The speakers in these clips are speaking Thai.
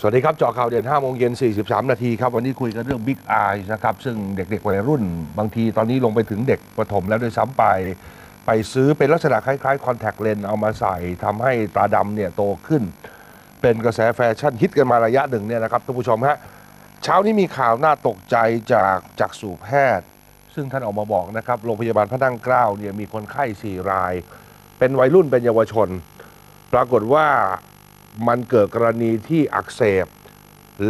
สวัสดีครับเจาะข่าวเด่น5โมงเย็น 43 นาทีครับ วันนี้คุยกันเรื่อง Big Eye นะครับ ซึ่งเด็กๆวัยรุ่น บางทีตอนนี้ลงไปถึงเด็กประถมแล้วด้วยซ้ำไป ไปซื้อเป็นลักษณะคล้ายๆคอนแทคเลนส์เอามาใส่ทำให้ตาดำเนี่ยโตขึ้น เป็นกระแสแฟชั่นฮิตกันมาระยะหนึ่งเนี่ยนะครับท่านผู้ชมฮะเช้านี้มีข่าวน่าตกใจจากจากสู่แพทย์ ซึ่งท่านออกมาบอกนะครับโรงพยาบาลพระนั่งเกล้าเนี่ยมีคนไข้สี่ราย เป็นวัยรุ่นเป็นเยาวชน ปรากฏว่า มันเกิดกรณีที่อักเสบ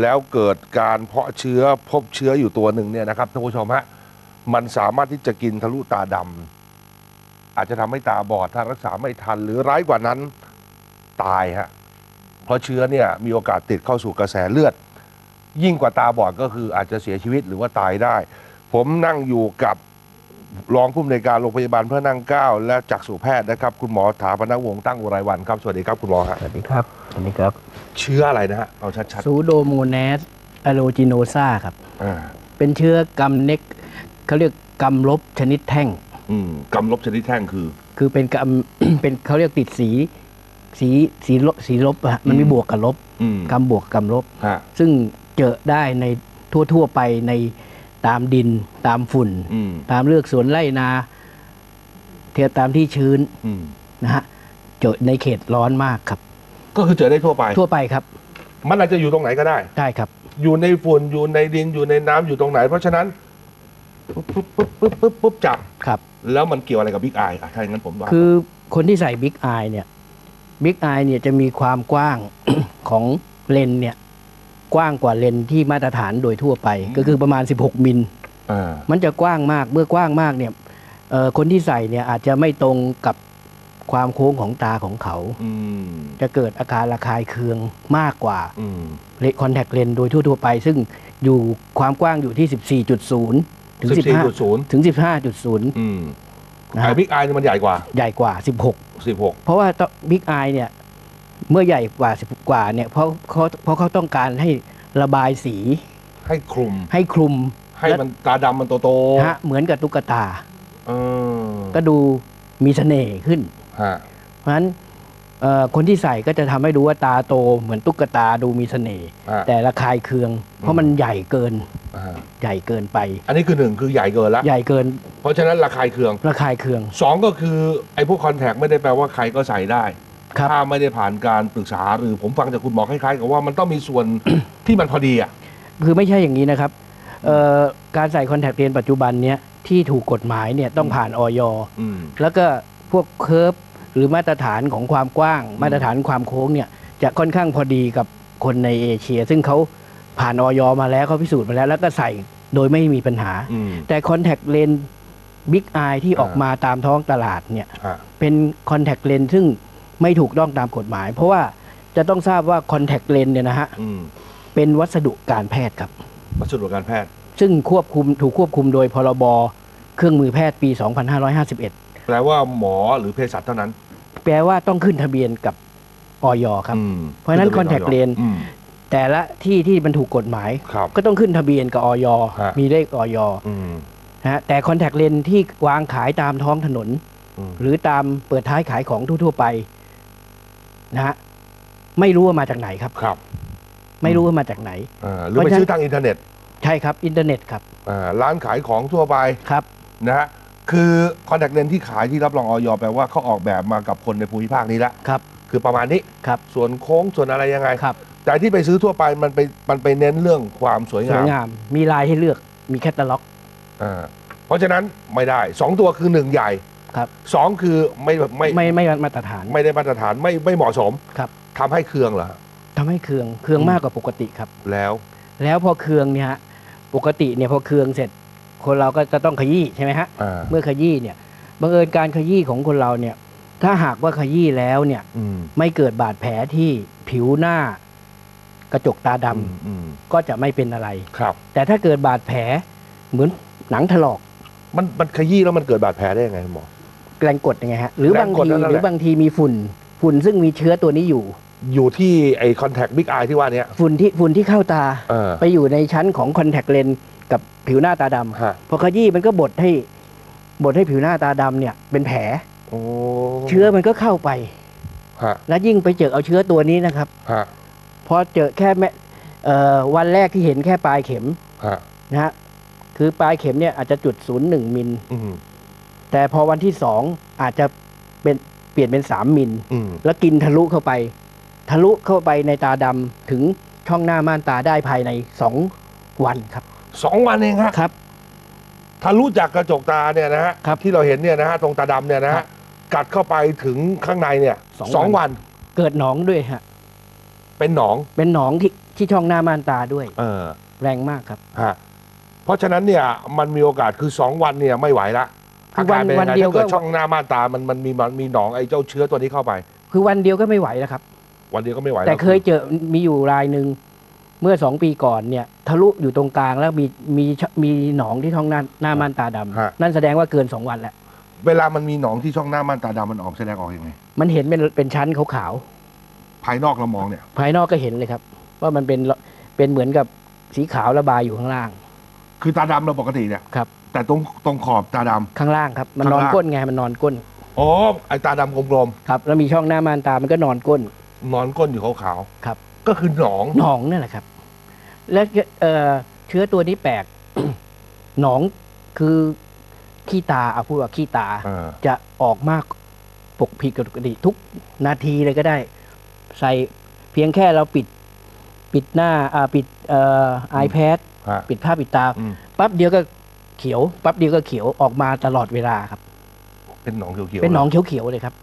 แล้วเกิดการเพาะเชื้อพบเชื้ออยู่ตัวหนึ่งเนี่ยนะครับท่านผู้ชมฮะมันสามารถที่จะกินทะลุตาดำอาจจะทำให้ตาบอดถ้ารักษาไม่ทันหรือร้ายกว่านั้นตายฮะเพราะเชื้อเนี่ยมีโอกาสติดเข้าสู่กระแสเลือด ยิ่งกว่าตาบอดก็คืออาจจะเสียชีวิตหรือว่าตายได้ ผมนั่งอยู่กับ รองผู้อำนวยการโรงพยาบาลพระนั่งเกล้าและจักษุแพทย์นะครับ คุณหมอถาปนวงศ์ตั้งอุไรวันครับ สวัสดีครับคุณหมอฮะสวัสดีครับสวัสดีครับ เชื้ออะไรนะฮะเอาชัดซูโดโมแนสอะโลจิโนซาครับ ๆอ่าเป็นเชื้อกำเน็กเขาเรียกกำลบชนิดแท่ง อืมกำลบชนิดแท่งคือ คือเป็นกำ เป็นเขาเรียกติดสีสีสีลบสีลบอะฮะมันมีอืมบวกกับลบอืมกำบวกกำลบ ฮะซึ่งเจอได้ในทั่ว ๆ ไปใน ตามดินตามฝุ่นอืมตามเลือกสวนไร่นา เทียบตามที่ชื้นอืมนะฮะเจอในเขตร้อนมากครับ ก็คือเจอได้ทั่วไป ทั่วไปครับ มันอาจจะอยู่ตรงไหนก็ได้ ได้ครับ อยู่ในฝุ่นอยู่ในดินอยู่ในน้ำอยู่ตรงไหน เพราะฉะนั้นปุ๊บปุ๊บปุ๊บปุ๊บปุ๊บปุ๊บจับครับ แล้วมันเกี่ยวอะไรกับบิ๊กไออะถ้าอย่างนั้นผมว่าคือคนที่ใส่บิ๊กอายเนี่ยบิ๊กอายเนี่ยจะมีความกว้างของเลนส์เนี่ย กว้างกว่าเลนส์ที่มาตรฐานโดยทั่วไป ก็คือประมาณ 16 มิลอ่ามันจะกว้างมากเมื่อกว้างมากเนี่ยเอ่อคนที่ใส่เนี่ยอาจจะไม่ตรงกับความโค้งของตาของเขาอืมจะเกิดอาการระคายเคืองมากกว่าอืมเลคอนแทคเลนส์โดยทั่ว ๆ ไป ซึ่งอยู่ความกว้างอยู่ที่ 14.0 ถึงสิบสี่จุด15ศูนย์ถึง 15.0อืมนะไอ้ฮะบิ๊กไอนี่มันใหญ่กว่า ใหญ่กว่า 16สิบหกเพราะว่าบิ๊กไอเนี่ย เมื่อใหญ่กว่าสิบกว่าเนี่ยเพราะเขาเพราะเขาต้องการให้ระบายสีให้คลุม ให้คลุมให้มันตาดำมันโตโตนะฮะเหมือนกับตุ๊กตาเออก็ดูมีเสน่ห์ขึ้นฮะเพราะฉะนั้นเอ่อคนที่ใส่ก็จะทำให้ดูว่าตาโตเหมือนตุ๊กตาดูมีเสน่ห์อะแต่ระคายเคือง เพราะมันใหญ่เกินอ่าใหญ่เกินไป อันนี้คือหนึ่งคือใหญ่เกินละใหญ่เกิน เพราะฉะนั้นราคายเคืองระคายเคืองสองก็คือไอ้พวกคอนแทคไม่ได้แปลว่าใครก็ใส่ได้ครับ ถ้าไม่ได้ผ่านการปรึกษาหรือผมฟังจากคุณหมอคล้ายๆกับว่ามันต้องมีส่วน ที่มันพอดีอะคือไม่ใช่อย่างนี้นะครับเอ่อการใส่คอนแทคเลนส์ปัจจุบันเนี้ยที่ถูกกฎหมายเนี่ยต้องผ่านออยอืมแล้วก็พวกเคิร์ฟหรือมาตรฐานของความกว้าง มาตรฐานความโค้งเนี่ยจะค่อนข้างพอดีกับคนในเอเชีย ซึ่งเขาผ่านออยมาแล้วเขาพิสูจน์มาแล้ว แล้วก็ใส่โดยไม่มีปัญหาอืมแต่คอนแทคเลนส์บิ๊กไอที่ออกอ่ามมาตามท้องตลาดเนี่ยฮะเป็นคอนแทคเลนส์ซึ่ง ไม่ถูกต้องตามกฎหมาย เพราะว่าจะต้องทราบว่าคอนแทคเลนส์เนี่ยนะฮะอืมเป็นวัสดุการแพทย์ครับ วัสดุการแพทย์ ซึ่งควบคุมถูกควบคุมโดยพรบเครื่องมือแพทย์ปี 2551 แปลว่าหมอหรือเภสัชเท่านั้นแปลว่าต้องขึ้นทะเบียนกับออยครับ อืมเพราะฉะนั้น contact lens อืม แต่ละที่ที่มันถูกกฎหมาย ครับก็ต้องขึ้นทะเบียนกับออยฮะ มีเลขออยอืมนะฮะแต่คอนแทคเลนที่วางขายตามท้องถนน อืม หรือตามเปิดท้ายขายของทั่วๆไป นะฮะไม่รู้ว่ามาจากไหนครับ ครับไม่รู้ว่ามาจากไหนอ่าหรือไปเพราะฉะนั้นซื้อทางอินเทอร์เน็ตใช่ครับ อินเทอร์เน็ตครับอ่าร้านขายของทั่วไปครับนะฮะคือคอนแทคเลนที่ขายที่รับรองออยแปลว่าเขาออกแบบมากับคนในภูมิภาคนี้แล้วครับคือประมาณนี้ครับส่วนโค้งส่วนอะไรยังไงครับ แต่ที่ไปซื้อทั่วไปมันไปมันไปเน้นเรื่องความสวยสวงายมงาม มีลายให้เลือกมีแคตตาล็อกอ่าเพราะฉะนั้นไม่ได้สองตัวคือหนึ่งใหญ่ ครับสองคือไม่ไม่ไม่ไม่มาตรฐานไม่ได้มาตรฐานไม่ไม่เหมาะสมครับทำให้เครื่องเหรอ ทำให้เครืองเครืองอืม มากกว่าปกติครับ แล้วแล้วพอเครืองเนี่ยฮะปกติเนี่ยพอเครืองเสร็จ คนเราก็จะต้องขยี้ใช่ไหมฮะอ่าเมื่อขยี้เนี่ยบังเอิญการขยี้ของคนเราเนี่ยถ้าหากว่าขยี้แล้วเนี่ยอืมไม่เกิดบาดแผลที่ผิวหน้ากระจกตาดำอืมอืมก็จะไม่เป็นอะไร ครับ แต่ถ้าเกิดบาดแผลเหมือนหนังถลอก มันมันขยี้แล้วมันเกิดบาดแผลได้ยังไงหมอ แรงกดยังไงฮะหรือบางแรงกดทีนั่นแหละ หรือบางทีมีฝุ่น ฝุ่นซึ่งมีเชื้อตัวนี้อยู่ อยู่ที่ไอคอนแทคบิ๊กไอที่ว่าเนี้ย ฝุ่นที่ฝุ่นที่เข้าตา เออ ไปอยู่ในชั้นของคอนแทคเลนส์กับผิวหน้าตาดำฮะพอขยี้มันก็บดให้บดให้ผิวหน้าตาดำเนี่ยเป็นแผลโอ้เชื้อมันก็เข้าไป ฮะและยิ่งไปเจอเอาเชื้อตัวนี้นะครับฮะพอเจอแค่แม่เอ่อวันแรกที่เห็นแค่ปลายเข็มฮะนะฮะคือปลายเข็มเนี่ยอาจจะจุดศูนย์หนึ่งมิล อืม แต่พอวันที่สองอาจจะเป็นเปลี่ยนเป็นสามมิลอืมแล้วกินทะลุเข้าไป ทะลุเข้าไปในตาดำถึงช่องหน้าม่านตาได้ภายในสองวันครับสองวันเองฮะครับทะลุจากกระจกตาเนี่ยนะฮะครับที่เราเห็นเนี่ยนะฮะตรงตาดำเนี่ยนะครัฮะบกัดเข้าไปถึงข้างในเนี่ยสองสองวัวันนเกิดหนองด้วยฮะเป็นหนองเป็นหนองที่ที่ช่องหน้าม่านตาด้วย เออ แรงมากครับฮะเพราะฉะนั้นเนี่ยมันมีโอกาสคือสองวันเนี่ยไม่ไหวละคื อวันอาการป็วันไงเดียวถ้าเกิดก็ช่องหน้าม่านตามันมันมีมันมีหนองไอ้เจ้าเชื้อตัวนี้เข้าไป คือวันเดียวก็ไม่ไหวแล้วครับ วันเดียวก็ไม่ไหวแต่ล้วเคยเจอมีอยู่รายหนึ่งเมื่อสองปีก่อนเนี่ย ทะลุอยู่ตรงกลางแล้วมีมีมีหนองที่ท้องหน้าหน้าม่านตาดำฮะ นั่นแสดงว่าเกินสองวันแล้ว เวลามันมีหนองที่ช่องหน้าม่านตาดำมันออกแสดงออกยังไง มันเห็นเป็นเป็นชั้นขาวภายนอกเรามองเนี่ย ๆภายนอกก็เห็นเลยครับ ว่ามันเป็นเป็นเหมือนกับสีขาวระบายอยู่ข้างล่าง คือตาดำเราปกติเนี่ยครับ แต่ตรงตรงขอบตาดำ ข้างล่างครับ มันข้างนอนล่าง ก้นไงมันนอนก้นอ๋อไอ้ตาดำกลมครับแล้วมีช่องหน้าม่านตามันก็นอนก้น ๆนอนก้นอยู่ขาวครับ ๆก็คือหนอง หนองนั่นแหละครับ และเอ่อเชื้อตัวนี้แปลก หนองคือขี้ตาเอาพูดว่าขี้ตาเออจะออกมากปกผิดปกติทุกนาทีเลยก็ได้ ใส่เพียงแค่เราปิด ปิดหน้าอ่าปิดเอ่อ iPad ฮะ ปิดผ้าปิดตาอืม ปั๊บเดียวก็ เขียวปั๊บเดียวก็เขียวออกมาตลอดเวลาครับ เป็นหนองเขียวๆเป็นหนองเขียวๆเลยครับ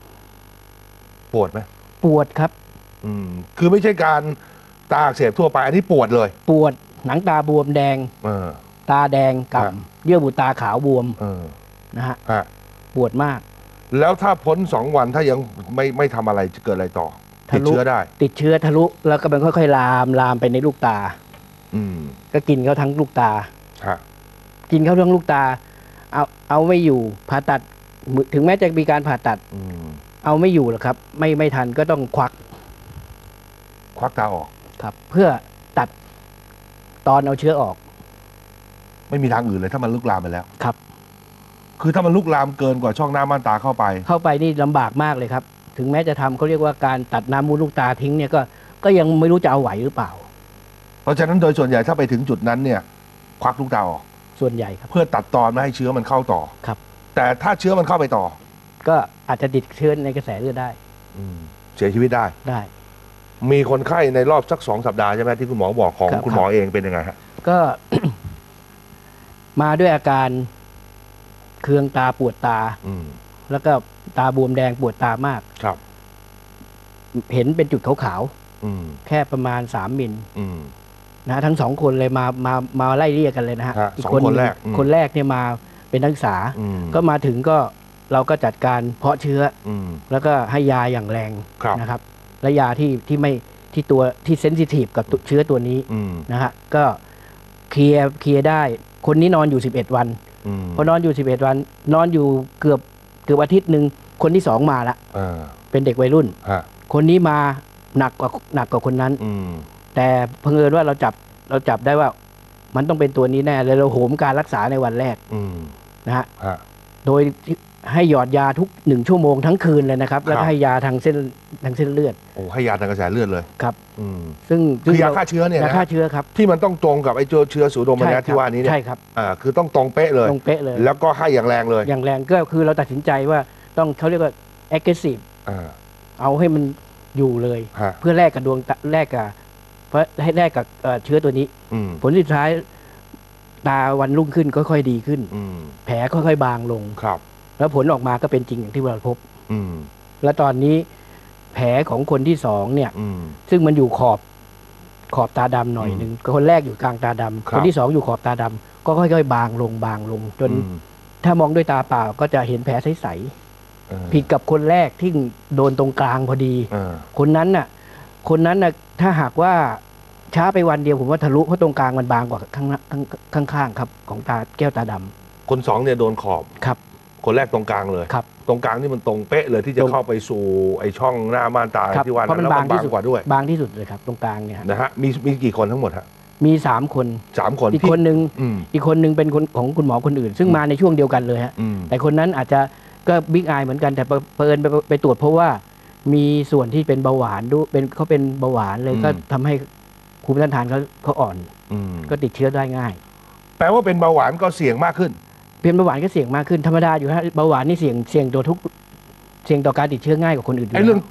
ปวดไหมปวดครับ อืม คือไม่ใช่การตาอักเสบทั่วไป อันนี้ปวดเลย ปวดหนังตาบวมแดง เออ ตาแดงกฮะำเยื่อบุตาขาวบวมเออนะฮะฮะปวดมาก แล้วถ้าพ้นสองวันถ้ายังไม่ไม่ทำอะไรจะเกิดอะไรต่อทะติดลุ เชื้อได้ ติดเชื้อทะลุแล้วก็มันค่อย ๆ ลามลามไปในลูกตา อืมก็กินเขาทั้งลูกตา ฮะ กินเข้าทั้งลูกตา เอาเอาไม่อยู่ผ่าตัดถึงแม้จะมีการผ่าตัดอืมเอาไม่อยู่หรอกครับ ไม่ไม่ทันก็ต้องควัก ควักตาออกครับ เพื่อตัดตอนเอาเชื้อออก ไม่มีทางอื่นเลยถ้ามันลุกลามไปแล้ว ครับ คือถ้ามันลุกลามเกินกว่าช่องหน้าม่านตาเข้าไป เข้าไปนี่ลำบากมากเลยครับ ถึงแม้จะทำเขาเรียกว่าการตัดน้ำมูลลูกตาทิ้งเนี่ยก็ก็ยังไม่รู้จะเอาไหวหรือเปล่า เพราะฉะนั้นโดยส่วนใหญ่ถ้าไปถึงจุดนั้นเนี่ย ควักลูกตาออก ส่วนใหญ่ครับ เพื่อตัดตอนไม่ให้เชื้อมันเข้าต่อ ครับ แต่ถ้าเชื้อมันเข้าไปต่อ ก็อาจจะติดเชื้อในกระแสเลือดได้อเสียชีวิตได้ ได้ มีคนไข้ในรอบสักสองสัปดาห์ใช่ไหมที่คุณหมอบอกของครับ คุณหมอเองเป็นยังไงฮะก็ มาด้วยอาการเคืองตาปวดตา อืมแล้วก็ตาบวมแดงปวดตามาก ครับ เห็นเป็นจุดขาวอืมๆแค่ประมาณสามมิล อืม นะทั้งสองคนเลยมามามาไล่เรียกกันเลยนะฮะฮะสองหคนงแรกอืม คนแรกเนี่ยมาเป็นนักศึกษา อืมก็มาถึงก็เราก็จัดการเพาะเชื้ออืม แล้วก็ให้ยาอย่างแรงครับ นะครับ และยาที่ที่ไม่ที่ตัวที่เซนซิทีฟกับตัวเชื้อตัวนี้อืมนะฮะก็เคลียร์เคลียร์ได้ คนนี้นอนอยู่ 11 วันอืมพอนอนอยู่ 11 วัน นอนอยู่เกือบเกือบอาทิตย์หนึ่งคนที่สองมาละอ่าเป็นเด็กวัยรุ่น ฮะคนนี้มาหนักกว่าหนักกว่าคนนั้น อืมแต่เพิ่งเอิญว่าเราจับ เราจับได้ว่ามันต้องเป็นตัวนี้แน่เลยเราโหมการรักษาในวันแรกอืมนะฮะฮะโดยที่ให้หยอดยาทุกหนึ่งชั่วโมงทั้งคืนเลยนะครับ แล้วครัก็บให้ยาทางเส้นทางเส้นเลือดโอ้ให้ยาทางกระแสเลือดเลยครับอืมซึ่งคือยาซึ่งฆ่าเชื้อเนี่ยยานะฆ่าเชื้อครับที่มันต้องตรงกับไอ้เจ้าเชื้อสูดมใช่นะครับที่ว่านี้เนี่ยใช่ครับอ่าคือต้องตรงเป๊ะเลยตรงเป๊ะเลย แล้วก็ให้อย่างแรงเลย อย่างแรงก็คือเราตัดสินใจว่าต้องเขาเรียกว่า aggressive อ่าเอาให้มันอยู่เลยฮะเพื่อแลกกับดวงตาแลกกับ เพราะให้แลกกับเอ่อเชื้อตัวนี้ อืมผลสุดท้ายตาวันรุ่งขึ้นค่อยๆดีขึ้น อืมแผลค่อยๆบางลง ครับ แล้วผลออกมาก็เป็นจริงอย่างที่เราพบ อืมและตอนนี้แผลของคนที่สองเนี่ย อืม ซึ่งมันอยู่ขอบขอบตาดำหน่อยหนึ่งคนแรกอยู่กลางตาดำครับ คนที่สองอยู่ขอบตาดำก็ค่อยๆ บางลงบางลง จนอืมถ้ามองด้วยตาเปล่าก็จะเห็นแผลใสเออๆผิดกับคนแรกที่โดนตรงกลางพอดี เออคนนั้นน่ะ คนนั้นน่ะถ้าหากว่าช้าไปวันเดียวผมว่าทะลุเพราะตรงกลางมันบางกว่าข้างหน้าข้างข้างๆครับ ของตาแก้วตาดำคนสองเนี่ยโดนขอบครับ คนแรกตรงกลางเลยครับ ตรงกลางนี่มันตรงเป๊ะเลยที่จะตรงเข้าไปสู่ไอ้ช่องหน้าม่านตาครับที่ว่าเพราะมันแล้วบางที่สุดกว่าด้วย บางที่สุดเลยครับ ตรงกลางเนี่ยฮะนะฮะมีมีกี่คนทั้งหมดฮะมีสามคนสามคนอีกที่คนหนึ่งอืมอีกคนหนึ่งเป็นคนของคุณหมอคนอื่น ซึ่งอืมมาในช่วงเดียวกันเลยฮะอืมแต่คนนั้นอาจจะก็บิ๊กไอเหมือนกันแต่เผอิญไปไปตรวจเพราะว่า มีส่วนที่เป็นเบาหวานด้วยเป็นเขาเป็นเบาหวานเลยอืมก็ทำให้ภูมิต้านทานเขาเขาอ่อน อืมก็ติดเชื้อได้ง่าย แปลว่าเป็นเบาหวานก็เสี่ยงมากขึ้น เป็นเบาหวานก็เสี่ยงมากขึ้นธรรมดาอยู่ฮะเบาหวานนี่เสี่ยงเสี่ยงตัวทุกเสี่ยงต่อการติดเชื้อง่ายกว่าคนอื่นยู่ไอ้เรื่อง แล้ว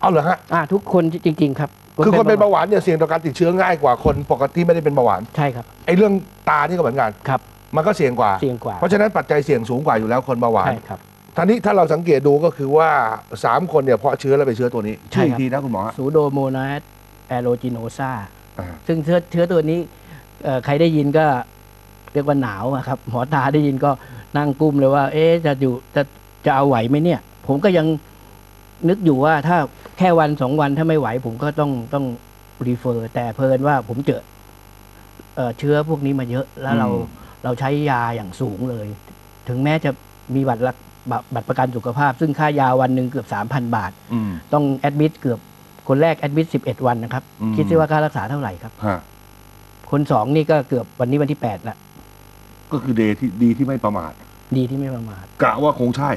เอาเหรอฮะ อ่าทุกคนจริง ๆ ครับคือคนเป็นเบาหวานเนี่ยเสี่ยงต่อการติดเชื้อง่ายกว่าคนปกติไม่ได้เป็นเบาหวาน ใช่ครับไอ้เรื่องตานี่ก็เหมือนกัน ครับ มันก็เสี่ยงกว่า เสี่ยงกว่าเพราะฉะนั้นปัจจัยเสี่ยงสูงกว่าอยู่แล้วคนเบาหวาน ใช่ครับ ท่านี้ถ้าเราสังเกตดูก็คือว่าสามคนเนี่ยเพาะเชื้อแล้วไปนเชื้อตัวนี้ใช่ชื่ออีครักบ ทีนะคุณหมอฮะ ซูโดโมนาสแอโรจิโนซาอ่า ซึ่งเชื้อเชื้อตัวนี้เอ่อใครได้ยินก็เรียกว่าหนาวอะครับ หมอตาได้ยินก็นั่งกลุ้มเลยว่า เอ๊ะจะอยู่จะจะเอาไหวไหมเนี่ย ผมก็ยังนึกอยู่ว่าถ้าแค่วันสองวันถ้าไม่ไหว ผมก็ต้องต้องรีเฟอร์แต่เพลินว่าผมเจอเอ่อเชื้อพวกนี้มาเยอะ แล้วเราเราใช้ยาอย่างสูงเลย ถึงแม้จะมีบัตรละ บัตรบัตรประกันสุขภาพ ซึ่งค่ายาวันหนึ่งเกือบสามพันบาทอืมต้องแอดมิดเกือบคนแรกแอดมิดสิบเอ็ดวันนะครับอืมคิดซิว่าค่ารักษาเท่าไหร่ครับฮะคนสองนี่ก็เกือบวันนี้วันที่แปดละก็คือเดที่ดีที่ไม่ประมาท ดีที่ไม่ประมาทกะว่าคงใช่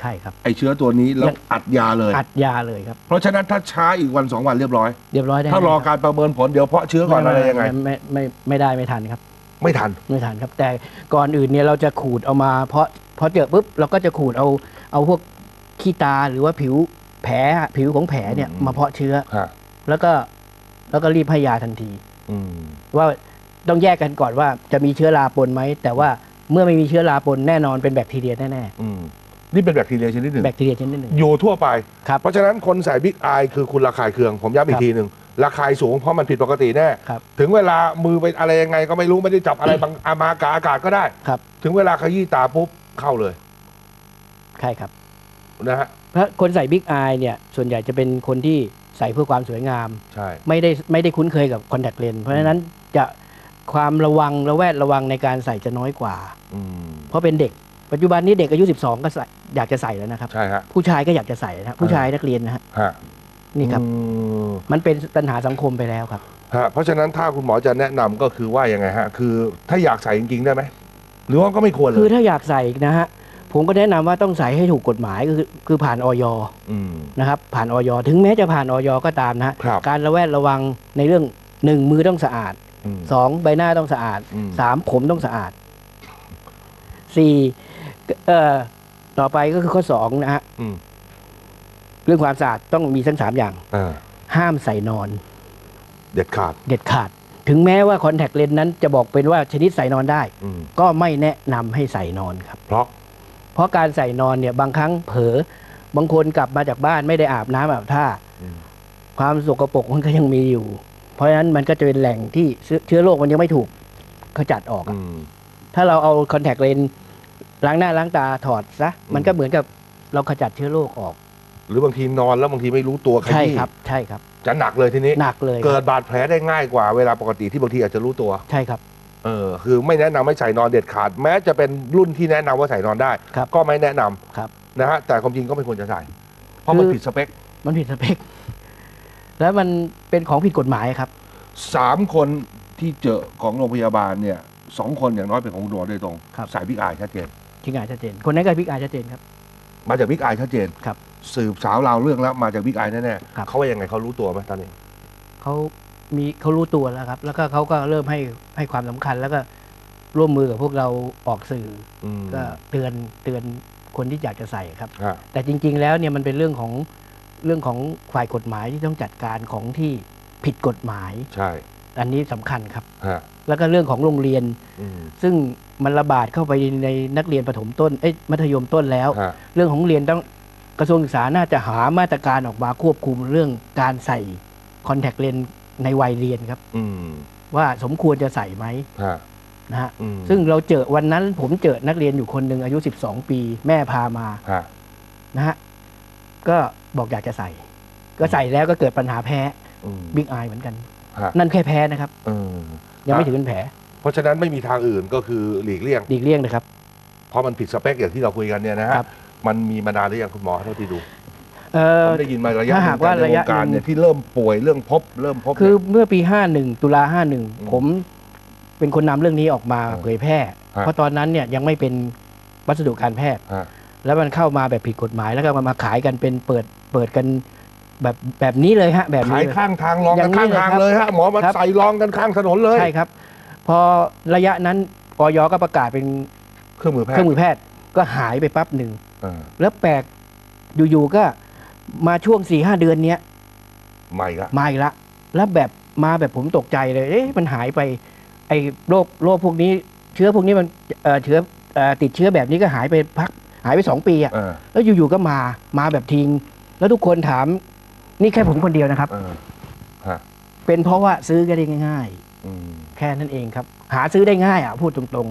ใช่ครับ ไอ้เชื้อตัวนี้แล้วอัดยาเลย อัดยาเลยครับ เพราะฉะนั้นถ้าช้าอีกวันสองวันเรียบร้อย เรียบร้อยได้ถ้ารอไหมคบการประเมินผลเดี๋ยวเพาะเชื้อก่อนอะไรยังไงม่ไม่ไม่ไม่ได้ไม่ทันครับ ไม่ทัน ไม่ทันครับ แต่ก่อนอื่นเนี่ยเราจะขูดเอามาเพราะ พอเจอปุ๊บเราก็จะขูดเอาเอาพวกขี้ตาหรือว่าผิวแผลผิวของแผลเนี่ยอืมมาเพาะเชื้อฮะแล้วก็แล้วก็รีบให้ยาทันทีอืมว่าต้องแยกกันก่อนว่าจะมีเชื้อราปนไหม แต่ว่าเมื่อไม่มีเชื้อราปนแน่นอนเป็นแบคทีเรียแน่อืมนี่เป็นแบคทีเรียชนิดหนึ่ๆงแบคทีเรียชนิดหนึ่งอยู่ทั่วไปครับเพราะฉะนั้นคนใส่บิ๊กไอคือคุณระคายเคือง ผมย้ำอีครักบทีหนึ่งระคายสูงเพราะมันผิดปกติแน่ครับถึงเวลามือไปอะไรยังไงก็ไม่รู้ไม่ได้จับอะไรบางอามากาอากาศก็ได้ครับถึงเวลาขยี้ตาปุ๊บ เข้าเลยใช่ครับนะฮะเพราะคนใส่บิ๊กอายเนี่ยส่วนใหญ่จะเป็นคนที่ใส่เพื่อความสวยงาม ใช่ ไม่ได้ไม่ได้คุ้นเคยกับคอนแทคเลนส์เพราะฉะนั้นจะความระวังระแวดระวังในการใส่จะน้อยกว่า อืม เพราะเป็นเด็ก ปัจจุบันนี้เด็กอายุ 12 ก็ใส่อยากจะใส่แล้วนะครับ ใช่ฮะ ผู้ชายก็อยากจะใส่นะผู้ชายนักเรียนนะฮะฮะนี่ครับ อืมมันเป็นปัญหาสังคมไปแล้วครับ ฮะเพราะฉะนั้นถ้าคุณหมอจะแนะนำก็คือว่ายังไงฮะ คือถ้าอยากใส่จริงๆได้ไหม หรือว่าก็ไม่ควรเลคือยถ้าอยากใส่นะฮะผมก็แนะนำว่าต้องใส่ให้ถูกกฎหมายก็คือคือผ่านออยอืมนะครับผ่านออยถึงแม้จะผ่านออยก็ตามนะฮะครับการระแวดระวังในเรื่องหนึ่งมือต้องสะอาดอืมสองใบหน้าต้องสะอาดอืมสามผมต้องสะอาดสี่เอ่อต่อไปก็คือข้อสองนะฮะอืมเรื่องความสะอาดต้องมีทั้งสามอย่างอ่าห้ามใส่นอน เด็ดขาด เด็ดขาด ถึงแม้ว่าคอนแทคเลนส์นั้นจะบอกเป็นว่าชนิดใส่นอนได้ อืม ก็ไม่แนะนำให้ใส่นอนครับ เพราะ เพราะการใส่นอนเนี่ยบางครั้งเผลอบางคนกลับมาจากบ้านไม่ได้อาบน้ำอาบท่า อืม ความสกปรกมันก็ยังมีอยู่ เพราะฉะนั้นมันก็จะเป็นแหล่งที่เชื้อเชื้อโรคมันยังไม่ถูกขจัดออกอะ อืม ถ้าเราเอาคอนแทคเลนส์ล้างหน้าล้างตาถอดซะอืม มันก็เหมือนกับเราขจัดเชื้อโรคออก หรือบางทีนอนแล้วบางทีไม่รู้ตัวขใช่ยี้ครับ ใช่ครับ จะหนักเลยทีนี้ หนักเลยคเกิรัดบบาดแผลได้ง่ายกว่าเวลาปกติที่บางทีอาจจะรู้ตัว ใช่ครับเออคือไม่แนะนำให้ใส่นอนเด็ดขาด แม้จะเป็นรุ่นที่แนะนำว่าใส่นอนได้ครับก็ไม่แนะนำครับนะฮะแต่ความจริงก็ไม่ควรจะใส่ เพราะมันคือผิดสเปค มันผิดสเปค แล้วมันเป็นของผิดกฎหมายครับสามคนที่เจอของโรงพยาบาลเนี่ยสองคนอย่างน้อยเป็นของคุณหมอโดยตรงครับใส่บิ๊กไอชัดเจนที่งานชัดเจน คนนั้นก็พิกอายชัดเจนครับ มาจากบิ๊กไอชัดเจนครับ สืบสาวราวเรื่องแล้วมาจากบิ๊กไอแน่ครับ ๆเขาว่ายังไงเขารู้ตัวไหมตอนนี้ เขามีเขารู้ตัวแล้วครับ แล้วก็เขาก็เริ่มให้ให้ความสำคัญ แล้วก็ร่วมมือกับพวกเราออกสื่ออืมอก็เตือนเตือนคนที่อยากจะใส่ครับฮะแต่จริง ๆ แล้วเนี่ยมันเป็นเรื่องของเรื่องของฝ่ายกฎหมายที่ต้องจัดการของที่ผิดกฎหมาย ใช่อันนี้สำคัญครับ ฮะแล้วก็เรื่องของโรงเรียน อืมซึ่งมันระบาดเข้าไปในนักเรียนประถมต้นเอ้ยมัธยมต้นแล้ว ฮะเรื่องของเรียนต้อง กระทรวงศึกษาน่าจะหามาตรการออกมาควบคุมเรื่องการใส่คอนแทคเลนส์ในวัยเรียนครับอืมว่าสมควรจะใส่ไหมฮะนะฮะอืมซึ่งเราเจอวันนั้นผมเจอนักเรียนอยู่คนหนึ่งอายุ 12 ปี แม่พามาฮะนะฮะก็บอกอยากจะใส่ ก็ใส่แล้วก็เกิดปัญหาแพ้อืมบิ๊กอายเหมือนกันฮะนั่นแค่แพ้นะครับเออยังไม่ถึงเป็นแผล เพราะฉะนั้นไม่มีทางอื่นก็คือหลีกเลี่ยงดีกเลี่ยงนะครับ เพราะมันผิดสเปคอย่างที่เราคุยกันเนี่ยนะฮะครับ มันมีมานานหรือยังคุณหมอเท่าที่ดูเออผมได้ยินมาระยะถ้าหากว่าในระยะวงการหนึ่งเนี่ยที่เริ่มป่วยเรื่องพบเริ่มพบคือเนี่ย เมื่อปี 51 ตุลา51 ผมเป็นคนนำเรื่องนี้ออกมาอืมเผยแพร่ ฮะ เพราะตอนนั้นเนี่ยยังไม่เป็นวัสดุการแพทย์ ฮะแล้วมันเข้ามาแบบผิดกฎหมายแล้วก็มามาขายกันเป็นเปิดเปิดกันแบบแบบนี้เลยฮะ แบบขานี้ยเลย ข้างทางลองอกัย่านงนี้ข้างทางเลยครับเลยฮะหมอมาครับ ใส่ลองกันข้างถนนเลย ใช่ครับ พอระยะนั้นออยก็ประกาศเป็นเครื่องมือแพเคทรื่องย์มือแพทย์ ก็หายไปปั๊บหนึ่งเออแล้วแปลกอยู่ๆก็มาช่วงสี่ห้าเดือนเนี้ยใหม่ละมาอีกละแล้วแบบมาแบบผมตกใจเลย เอ๊ะมันหายไป ไอ้โรคโรคพวกนี้ เชื้อพวกนี้มันเอ่อเชื้อเอ่อติดเชื้อแบบนี้ก็หายไปพัก หายไปสองปีอะเออแล้วอยู่ๆก็มามาแบบทิ้งแล้วทุกคนถาม นี่แค่ผมคนเดียวนะครับเออฮะเป็นเพราะว่าซื้อกันได้ง่ายอืมๆแค่นั้นเองครับ หาซื้อได้ง่ายอะพูดตรง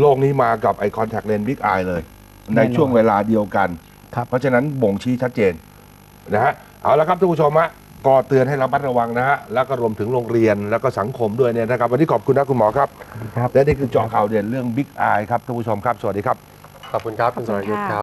โลกนี้มากับไอคอนแทคเลนส์บิ๊กไอเลยแน่ในนอนช่วงเวลาเดียวกัน ครับ เพราะฉะนั้นบ่งชี้ชัดเจนนะฮะเอาละครับท่านผู้ชมฮะก็เตือนให้ระมัดระวังนะฮะแล้วก็รวมถึงโรงเรียนแล้วก็สังคมด้วยเนี่ยนะครับวันนี้ขอบคุณนะคุณหมอครับๆครับและนี่คือเจาะข่าวเด่นเรื่องบิ๊กไอครับท่านผู้ชมครับ สวัสดีครับ ขอบคุณครับคุณสรยุทธ์ครับ